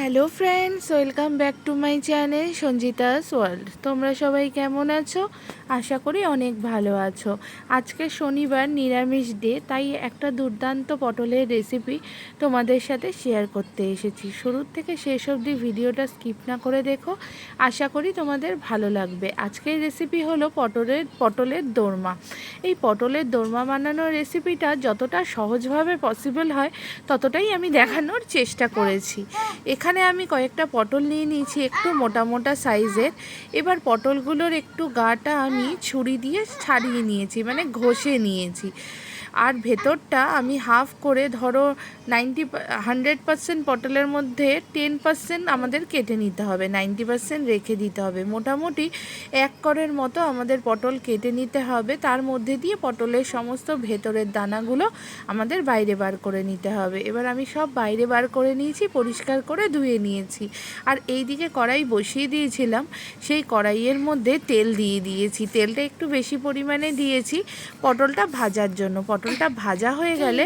Hello friends welcome back to my channel Sanjita's world তোমরা সবাই কেমন আছো? আশা করি অনেক ভালো আছো। আজকে শনিবার নিরামিষ ডে তাই একটা দুর্দান্ত পটলের রেসিপি তোমাদের সাথে শেয়ার করতে এসেছি। শুরুর থেকে শেষ অবধি ভিডিওটা স্কিপ না করে দেখো, আশা করি তোমাদের ভালো লাগবে। আজকের রেসিপি হলো পটলের পটলের দোরমা। এই পটলের দোরমা বানানোর রেসিপিটা যতটা সহজভাবে পসিবল হয়, ততটাই আমি দেখানোর চেষ্টা করেছি। এখানে আমি কয়েকটা পটল নিয়ে নিয়েছি, একটু মোটা মোটা সাইজের এবার পটলগুলোর একটু গাটা ছুরি দিয়ে ছাড়িয়ে নিয়েছি মানে ঘষে নিয়েছি। আর ভেতরটা আমি হাফ করে ধরো নাইনটি হান্ড্রেড পার্সেন্ট পটলের মধ্যে টেন পার্সেন্ট আমাদের কেটে নিতে হবে। নাইনটি পার্সেন্ট রেখে দিতে হবে। মোটামুটি এক করের মতো আমাদের পটল কেটে নিতে হবে। তার মধ্যে দিয়ে পটলের সমস্ত ভেতরের দানাগুলো আমাদের বাইরে বার করে নিতে হবে। এবার আমি সব বাইরে বার করে নিয়েছি, পরিষ্কার করে ধুয়ে নিয়েছি। আর এই দিকে কড়াই বসিয়ে দিয়েছিলাম। সেই কড়াইয়ের মধ্যে তেল দিয়ে দিয়েছি। তেলটা একটু বেশি পরিমাণে দিয়েছি। পটলটা ভাজার জন্য পটলটা ভাজা হয়ে গেলে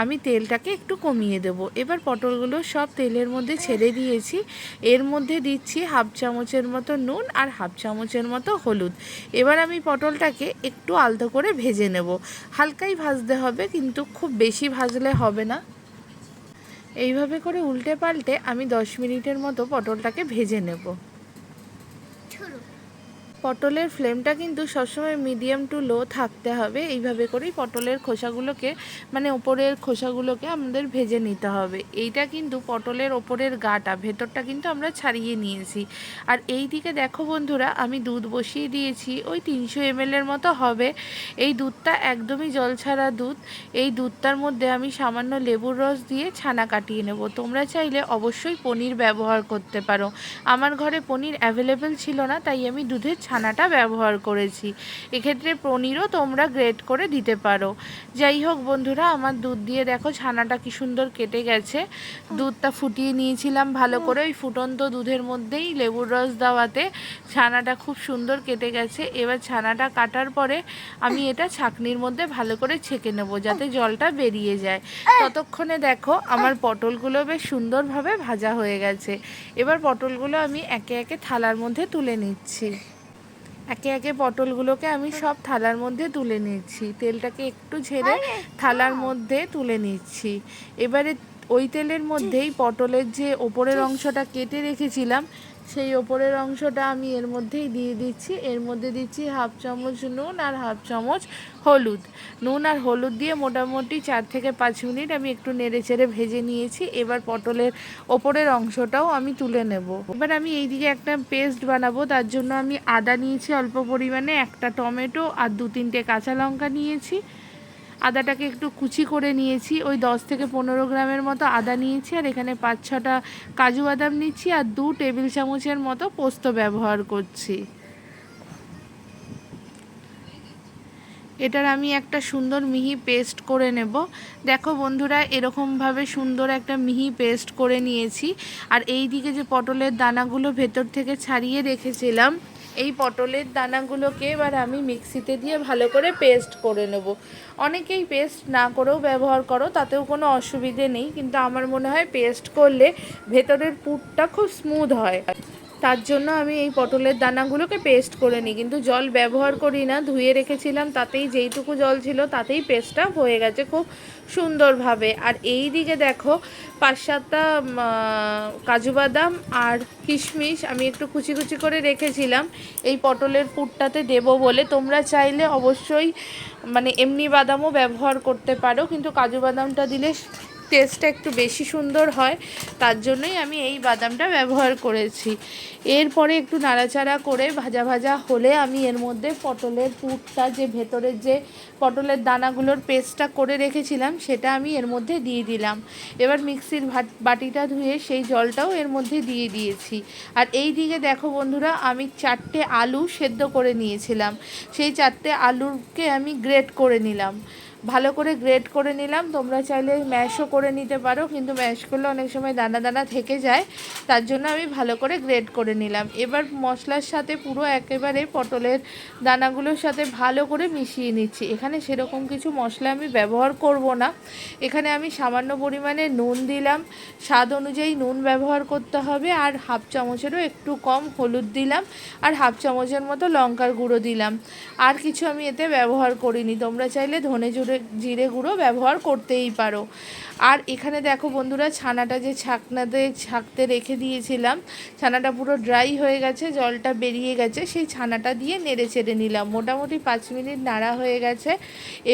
আমি তেলটাকে একটু কমিয়ে দেব। এবার পটলগুলো সব তেলের মধ্যে ছেড়ে দিয়েছি। এর মধ্যে দিচ্ছি হাফ চামচের মতো নুন আর হাফ চামচের মতো হলুদ। এবার আমি পটলটাকে একটু আলতো করে ভেজে নেব। হালকাই ভাজতে হবে, কিন্তু খুব বেশি ভাজলে হবে না। এইভাবে করে উল্টে পাল্টে আমি দশ মিনিটের মতো পটলটাকে ভেজে নেব। পটলের ফ্লেমটা কিন্তু সবসময় মিডিয়াম টু লো থাকতে হবে। এইভাবে করেই পটলের খোসাগুলোকে মানে ওপরের খোসাগুলোকে আমাদের ভেজে নিতে হবে। এইটা কিন্তু পটলের ওপরের গাটা, ভেতরটা কিন্তু আমরা ছাড়িয়ে নিয়েছি। আর এই দিকে দেখো বন্ধুরা, আমি দুধ বসিয়ে দিয়েছি, ওই তিনশো এমএলের মতো হবে। এই দুধটা একদমই জল ছাড়া দুধ। এই দুধটার মধ্যে আমি সামান্য লেবুর রস দিয়ে ছানা কাটিয়ে নেব। তোমরা চাইলে অবশ্যই পনির ব্যবহার করতে পারো। আমার ঘরে পনির অ্যাভেলেবেল ছিল না, তাই আমি দুধের ছানাটা ব্যবহার করেছি। এক্ষেত্রে পনিরও তোমরা গ্রেট করে দিতে পারো। যাই হোক বন্ধুরা, আমার দুধ দিয়ে দেখো ছানাটা কি সুন্দর কেটে গেছে। দুধটা ফুটিয়ে নিয়েছিলাম ভালো করে। ওই ফুটন্ত দুধের মধ্যেই লেবুর রস দেওয়াতে ছানাটা খুব সুন্দর কেটে গেছে। এবার ছানাটা কাটার পরে আমি এটা ছাকনির মধ্যে ভালো করে ছেঁকে নেব যাতে জলটা বেরিয়ে যায়। ততক্ষণে দেখো আমার পটলগুলো বেশ সুন্দরভাবে ভাজা হয়ে গেছে। এবার পটলগুলো আমি একে একে থালার মধ্যে তুলে নিচ্ছি। একে একে পটলগুলোকে আমি সব থালার মধ্যে তুলে নিচ্ছি। তেলটাকে একটু ঝেড়ে থালার মধ্যে তুলে নিচ্ছি। এবারে ওই তেলের মধ্যেই পটলের যে ওপরের অংশটা কেটে রেখেছিলাম, সেই ওপরের অংশটা আমি এর মধ্যেই দিয়ে দিচ্ছি। এর মধ্যে দিচ্ছি হাফ চামচ নুন আর হাফ চামচ হলুদ। নুন আর হলুদ দিয়ে মোটামুটি চার থেকে পাঁচ মিনিট আমি একটু নেড়ে চেড়ে ভেজে নিয়েছি। এবার পটলের ওপরের অংশটাও আমি তুলে নেব। এবার আমি এইদিকে একটা পেস্ট বানাবো। তার জন্য আমি আদা নিয়েছি অল্প পরিমাণে, একটা টমেটো আর দু তিনটে কাঁচা লঙ্কা নিয়েছি। আদাটাকে একটু কুচি করে নিয়েছি। ওই দশ থেকে পনেরো গ্রামের মতো আদা নিয়েছি আর এখানে পাঁচ ছটা কাজু বাদাম নিচ্ছি আর দু টেবিল চামচের মতো পোস্ত ব্যবহার করছি। এটার আমি একটা সুন্দর মিহি পেস্ট করে নেব। দেখো বন্ধুরা, এরকমভাবে সুন্দর একটা মিহি পেস্ট করে নিয়েছি। আর এই দিকে যে পটলের দানাগুলো ভেতর থেকে ছাড়িয়ে রেখেছিলাম এই পটলের দানাগুলোকে এবার আমি মিক্সিতে দিয়ে ভালো করে পেস্ট করে নেব। অনেকেই পেস্ট না করেও ব্যবহার করো, তাতেও কোনো অসুবিধে নেই, কিন্তু আমার মনে হয় পেস্ট করলে ভেতরের পুরটা খুব স্মুথ হয়। তার জন্য আমি এই পটলের দানাগুলোকে পেস্ট করে নিই। কিন্তু জল ব্যবহার করি না, ধুয়ে রেখেছিলাম, তাতেই যেইটুকু জল ছিল, তাতেই পেস্টটা হয়ে গেছে খুব সুন্দরভাবে। আর এই দিকে দেখো পাঁচ সাতটা কাজু বাদাম আর কিশমিশ আমি একটু কুচি কুচি করে রেখেছিলাম। এই পটলের পুরটাতে দেবো বলে তোমরা চাইলে অবশ্যই মানে এমনি বাদামও ব্যবহার করতে পারো, কিন্তু কাজু বাদামটা দিলে টেস্টটা একটু বেশি সুন্দর হয়, তার জন্যই আমি এই বাদামটা ব্যবহার করেছি। এরপরে একটু নাড়াচাড়া করে ভাজা ভাজা হলে আমি এর মধ্যে পটলের পুরটা, যে ভেতরের যে পটলের দানাগুলোর পেস্টটা করে রেখেছিলাম, সেটা আমি এর মধ্যে দিয়ে দিলাম। এবার মিক্সির বাটিটা ধুয়ে সেই জলটাও এর মধ্যে দিয়ে দিয়েছি। আর এই দিকে দেখো বন্ধুরা, আমি চারটে আলু সেদ্ধ করে নিয়েছিলাম। সেই চারটে আলুকে আমি গ্রেট করে নিলাম। ভালো করে গ্রেড করে নিলাম। তোমরা চাইলে ম্যাশও করে নিতে পারো, কিন্তু ম্যাশ করলে অনেক সময় দানা দানা থেকে যায়। তার জন্য আমি ভালো করে গ্রেড করে নিলাম। এবার মশলার সাথে পুরো একেবারে পটলের দানাগুলোর সাথে ভালো করে মিশিয়ে নিচ্ছি। এখানে সেরকম কিছু মশলা আমি ব্যবহার করব না। এখানে আমি সামান্য পরিমাণে নুন দিলাম। স্বাদ অনুযায়ী নুন ব্যবহার করতে হবে আর হাফ চামচেরও একটু কম হলুদ দিলাম আর হাফ চামচের মতো লঙ্কার গুঁড়ো দিলাম। আর কিছু আমি এতে ব্যবহার করিনি। তোমরা চাইলে ধনে জুড়ে জিরে গুঁড়ো ব্যবহার করতেই পারো। আর এখানে দেখো বন্ধুরা, ছানাটা যে ছাকনাতে ছাকতে রেখে দিয়েছিলাম, ছানাটা পুরো ড্রাই হয়ে গেছে, জলটা বেরিয়ে গেছে, সেই ছানাটা দিয়ে নেড়ে চেড়ে নিলাম। মোটামুটি পাঁচ মিনিট নাড়া হয়ে গেছে।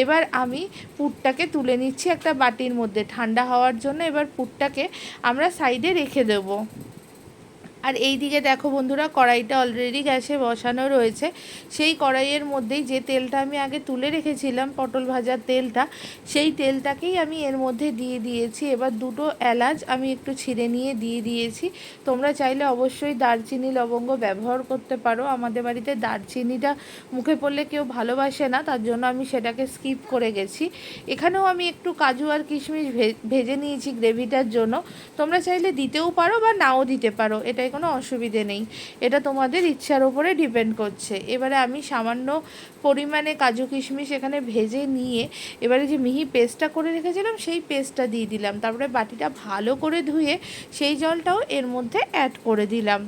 এবার আমি পুরটাকে তুলে নিচ্ছি একটা বাটির মধ্যে। ঠান্ডা হওয়ার জন্য এবার পুরটাকে আমরা সাইডে রেখে দেবো। আর এই দিকে দেখো বন্ধুরা, কড়াইটা অলরেডি গ্যাসে বসানো রয়েছে। সেই কড়াইয়ের মধ্যেই যে তেলটা আমি আগে তুলে রেখেছিলাম, পটল ভাজার তেলটা, সেই তেলটাকেই আমি এর মধ্যে দিয়ে দিয়েছি। এবার দুটো এলাচ আমি একটু ছিঁড়ে নিয়ে দিয়ে দিয়েছি। তোমরা চাইলে অবশ্যই দারচিনি, লবঙ্গ ব্যবহার করতে পারো। আমাদের বাড়িতে দারচিনিটা মুখে পড়লে কেউ ভালোবাসে না, তার জন্য আমি সেটাকে স্কিপ করে গেছি। এখানেও আমি একটু কাজু আর কিশমিশ ভেজে নিয়েছি গ্রেভিটার জন্য। তোমরা চাইলে দিতেও পারো বা নাও দিতে পারো। এটাই কোনো অসুবিধে নেই। এটা তোমাদের ইচ্ছার ওপরে ডিপেন্ড করছে। এবারে আমি সামান্য পরিমাণে কাজু কিশমিশ এখানে ভেজে নিয়ে এবারে যে মিহি পেস্টটা করে রেখেছিলাম, সেই পেস্টটা দিয়ে দিলাম। তারপরে বাটিটা ভালো করে ধুয়ে সেই জলটাও এর মধ্যে অ্যাড করে দিলাম।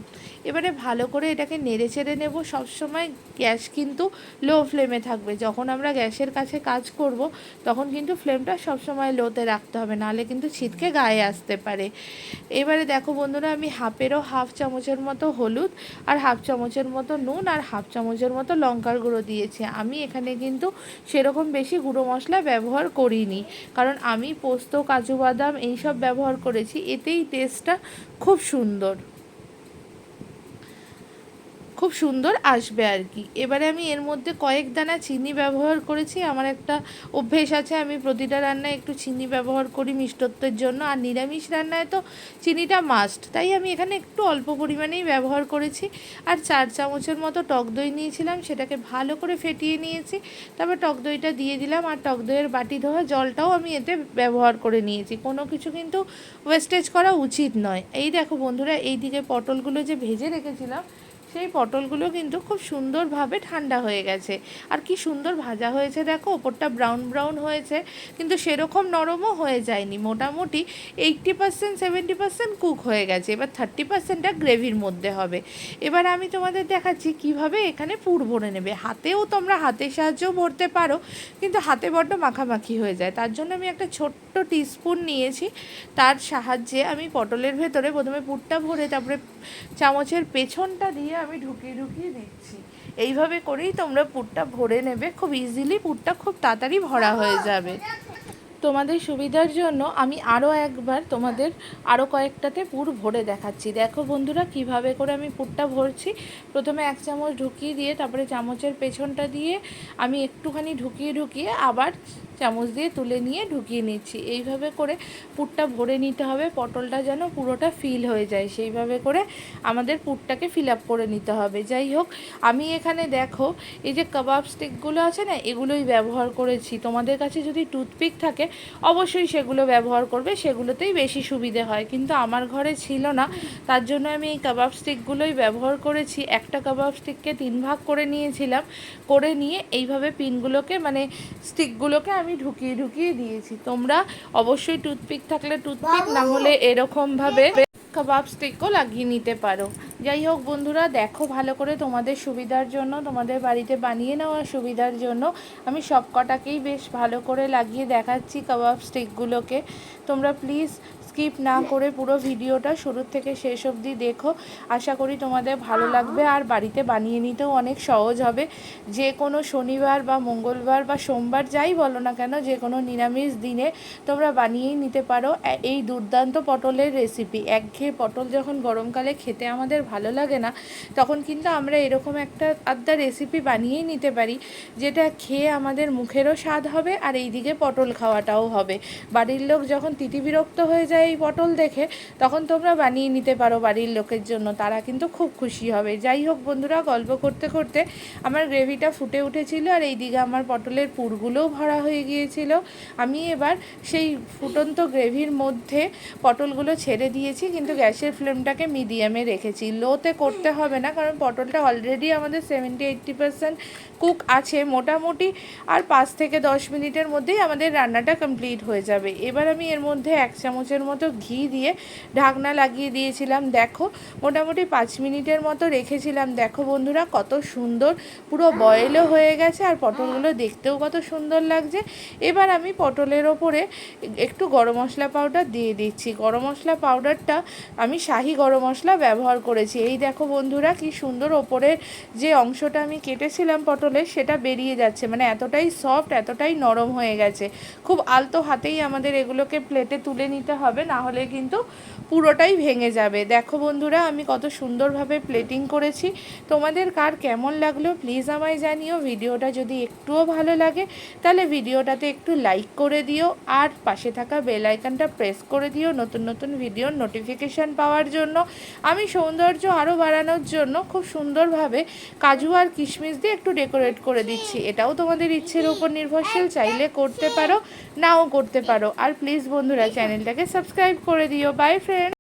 এবারে ভালো করে এটাকে নেড়ে চেড়ে নেব। সবসময় গ্যাস কিন্তু লো ফ্লেমে থাকবে। যখন আমরা গ্যাসের কাছে কাজ করব, তখন কিন্তু ফ্লেমটা সবসময় লোতে রাখতে হবে, নাহলে কিন্তু ছিটকে গায়ে আসতে পারে। এবারে দেখো বন্ধুরা, আমি হাফেরও হাফ চামচের মতো হলুদ আর হাফ চামচের মতো নুন আর হাফ চামচের মতো লঙ্কার গুঁড়ো দিয়েছি। আমি এখানে কিন্তু সেরকম বেশি গুঁড়ো মশলা ব্যবহার করিনি, কারণ আমি পোস্ত, কাজু বাদাম এইসব ব্যবহার করেছি। এতেই টেস্টটা খুব সুন্দর। খুব সুন্দর আসবে আর কি। এবারে আমি এর মধ্যে কয়েক দানা চিনি ব্যবহার করেছি। আমার একটা অভ্যেস আছে, আমি প্রতিটা রান্নায় একটু চিনি ব্যবহার করি মিষ্টত্বের জন্য। আর নিরামিষ রান্নায় তো চিনিটা মাস্ট তাই আমি এখানে একটু অল্প পরিমাণেই ব্যবহার করেছি। আর চার চামচের মতো টক দই নিয়েছিলাম, সেটাকে ভালো করে ফেটিয়ে নিয়েছি। তারপর টক দইটা দিয়ে দিলাম, আর টক দইয়ের বাটি ধোয়া জলটাও আমি এতে ব্যবহার করে নিয়েছি। কোনো কিছু কিন্তু ওয়েস্টেজ করা উচিত নয়। এই দেখো বন্ধুরা এই দিকে পটলগুলো যে ভেজে রেখেছিলাম সেই পটলগুলো কিন্তু খুব সুন্দরভাবে ঠান্ডা হয়ে গেছে। আর কি সুন্দর ভাজা হয়েছে দেখো, ওপরটা ব্রাউন ব্রাউন হয়েছে, কিন্তু সেরকম নরমও হয়ে যায়নি। মোটামুটি eighty percent seventy percent cook হয়ে গেছে। এবার থার্টি পার্সেন্টটা গ্রেভির মধ্যে হবে। এবার আমি তোমাদের দেখাচ্ছি কীভাবে এখানে পুর ভরে নেবে। হাতেও তোমরা হাতের সাহায্যেও ভরতে পারো, কিন্তু হাতে বড্ড মাখামাখি হয়ে যায়। তার জন্য আমি একটা ছোট্ট টিস্পুন নিয়েছি। তার সাহায্যে আমি পটলের ভেতরে প্রথমে পুরটা ভরে, তারপরে চামচের পেছনটা দিয়ে আমি ঢুকিয়ে ঢুকিয়ে দিচ্ছি। এইভাবে করেই তোমরা পুরটা ভরে নেবে। খুব ইজিলি পুরটা খুব তাড়াতাড়ি ভরা হয়ে যাবে। তোমাদের সুবিধার জন্য আমি আরও একবার তোমাদের আরও কয়েকটাতে পুর ভরে দেখাচ্ছি। দেখো বন্ধুরা, কীভাবে করে আমি পুরটা ভরছি। প্রথমে এক চামচ ঢুকিয়ে দিয়ে, তারপরে চামচের পেছনটা দিয়ে আমি একটুখানি ঢুকিয়ে ঢুকিয়ে আবার চামচ দিয়ে তুলে নিয়ে ঢুকিয়ে নিচ্ছি। এইভাবে করে পুরটা ভরে নিতে হবে, পটলটা যেন পুরোটা ফিল হয়ে যায়। সেইভাবে করে আমাদের পুরটাকে ফিল আপ করে নিতে হবে। যাই হোক, আমি এখানে দেখো, এই যে কাবাব স্টিকগুলো আছে না, এগুলোই ব্যবহার করেছি। তোমাদের কাছে যদি টুথপিক থাকে, অবশ্যই সেগুলো ব্যবহার করবে, সেগুলোতেই বেশি সুবিধে হয়। কিন্তু আমার ঘরে ছিল না, তার জন্য আমি এই কাবাব স্টিকগুলোই ব্যবহার করেছি। একটা কাবাব স্টিককে তিন ভাগ করে নিয়েছিলাম। করে নিয়ে এইভাবে পিনগুলোকে মানে স্টিকগুলোকে আমি ঢুকিয়ে ঢুকিয়ে দিয়েছি। তোমরা অবশ্যই টুথপিক থাকলে টুথপিক না হলে এরকমভাবে কাবাব স্টিকও লাগিয়ে নিতে পারো। যাই হোক বন্ধুরা দেখো ভালো করে তোমাদের সুবিধার জন্য তোমাদের বাড়িতে বানিয়ে নেওয়ার সুবিধার জন্য আমি সব কটাকেই বেশ ভালো করে লাগিয়ে দেখাচ্ছি কাবাব স্টিকগুলোকে। তোমরা প্লিজ স্কিপ না করে পুরো ভিডিওটা শুরু থেকে শেষ অবধি দেখো। আশা করি তোমাদের ভালো লাগবে আর বাড়িতে বানিয়ে নিতেও অনেক সহজ হবে। যে কোনো শনিবার বা মঙ্গলবার বা সোমবার যাই বলো না কেন, যে কোনো নিরামিষ দিনে তোমরা বানিয়েই নিতে পারো। এই দুর্দান্ত পটলের রেসিপি একঘেয়ে পটল যখন গরমকালে খেতে আমাদের ভালো লাগে না, তখন কিন্তু আমরা এরকম একটা আড্ডা রেসিপি বানিয়েই নিতে পারি, যেটা খেয়ে আমাদের মুখেরও স্বাদ হবে আর এইদিকে পটল খাওয়াটাও হবে। বাড়ির লোক যখন তিতি বিরক্ত হয়ে যায় এই পটল দেখে তখন তোমরা বানিয়ে নিতে পারো বাড়ির লোকের জন্য, তারা কিন্তু খুব খুশি হবে। যাই হোক বন্ধুরা, গল্প করতে করতে আমার গ্রেভিটা ফুটে উঠেছিল আর এই দিকে আমার পটলের পুরগুলোও ভরা হয়ে গিয়েছিল। আমি এবার সেই ফুটন্ত গ্রেভির মধ্যে পটলগুলো ছেড়ে দিয়েছি, কিন্তু গ্যাসের ফ্লেমটাকে মিডিয়ামে রেখেছি। লোতে করতে হবে না, কারণ পটলটা অলরেডি আমাদের সেভেন্টি এইট্টি পার্সেন্ট কুক আছে। মোটামুটি আর পাঁচ থেকে দশ মিনিটের মধ্যেই আমাদের রান্নাটা কমপ্লিট হয়ে যাবে। এবার আমি এর মধ্যে এক চামচের মতো ঘি দিয়ে ঢাকনা লাগিয়ে দিয়েছিলাম। দেখো, মোটামুটি পাঁচ মিনিটের মতো রেখেছিলাম। দেখো বন্ধুরা, কত সুন্দর। পুরো বয়েলও হয়ে গেছে আর পটলগুলো দেখতেও কত সুন্দর লাগছে। এবার আমি পটলের ওপরে একটু গরম মশলা পাউডার দিয়ে দিচ্ছি। গরম মশলা পাউডারটা আমি শাহি গরম মশলা ব্যবহার করেছি। এই দেখো বন্ধুরা, কি সুন্দর ওপরের যে অংশটা আমি কেটেছিলাম পটলের সেটা বেরিয়ে যাচ্ছে। মানে এতটাই সফট, এতটাই নরম হয়ে গেছে। খুব আলতো হাতেই আমাদের এগুলোকে প্লেটে তুলে নিতে হবে। না হলে কিন্তু পুরোটাই ভেঙে যাবে। দেখো বন্ধুরা, আমি কত সুন্দরভাবে প্লেটিং করেছি। তোমাদের কার কেমন লাগল প্লিজ আমায় জানিও। ভিডিওটা যদি একটুও ভালো লাগে, তাহলে ভিডিওটাতে একটু লাইক করে দিও। আর পাশে থাকা বেল আইকনটা প্রেস করে দিও নতুন নতুন ভিডিওর নোটিফিকেশান পাওয়ার জন্য। আমি সৌন্দর্য আরও বাড়ানোর জন্য খুব সুন্দরভাবে কাজু আর কিশমিশ দিয়ে একটু ডেকোরেট করে দিচ্ছি। এটাও তোমাদের ইচ্ছের উপর নির্ভরশীল, চাইলে করতে পারো, নাও করতে পারো। আর প্লিজ বন্ধুরা চ্যানেলটাকে সাবস্ক্রাইব করে দিও। By friend